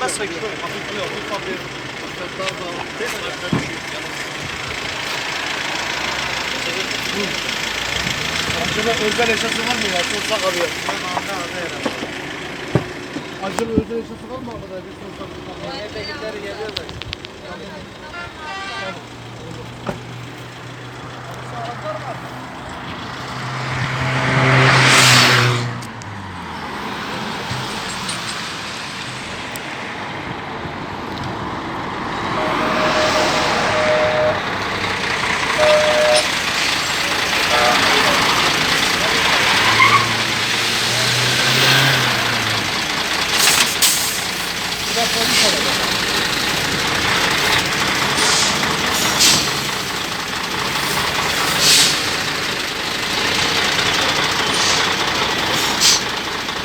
Nasıl gidiyor? Hafifliyor. Ufak bir fiyatlar da tez aşağı düşüyor. Acaba özel eşyası var mı ya? Sorsak arıyor. Acaba özel eşyası var mı arkada? Bir sorsak.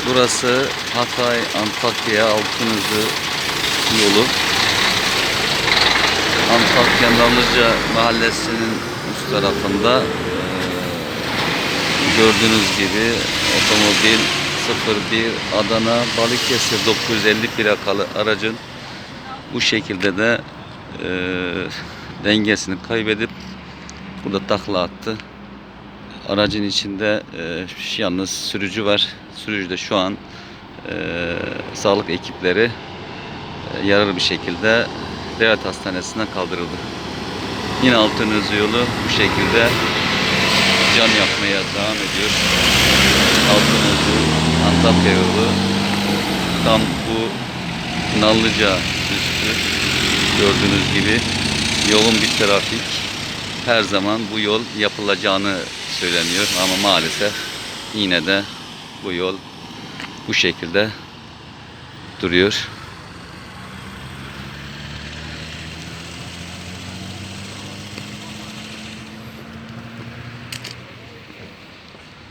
Burası Hatay Antakya Altınözü yolu. Antakya Nallıca Mahallesi'nin üst tarafında gördüğünüz gibi otomobil 01 Adana Balıkesir 950 plakalı aracın bu şekilde de eee, dengesini kaybedip burada takla attı. Aracın içinde e, yalnız sürücü var. Sürücü de şu an e, sağlık ekipleri e, yaralı bir şekilde devlet hastanesine kaldırıldı. Yine Altınözü yolu bu şekilde can yapmaya devam ediyor. Altınözü Antakya yolu tam bu Nallıca üstü gördüğünüz gibi yoğun bir trafik her zaman bu yol yapılacağını söyleniyor ama maalesef yine de bu yol bu şekilde duruyor.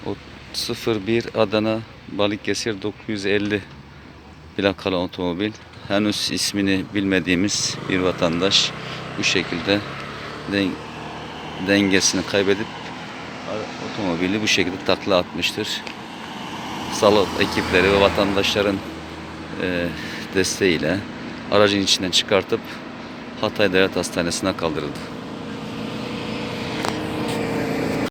O 01 Adana Balıkesir 950 plakalı otomobil. Henüz ismini bilmediğimiz bir vatandaş bu şekilde den- dengesini kaybedip otomobili bu şekilde takla atmıştır. Sağlık ekipleri ve vatandaşların e, desteğiyle aracın içinden çıkartıp Hatay Devlet Hastanesi'ne kaldırıldı.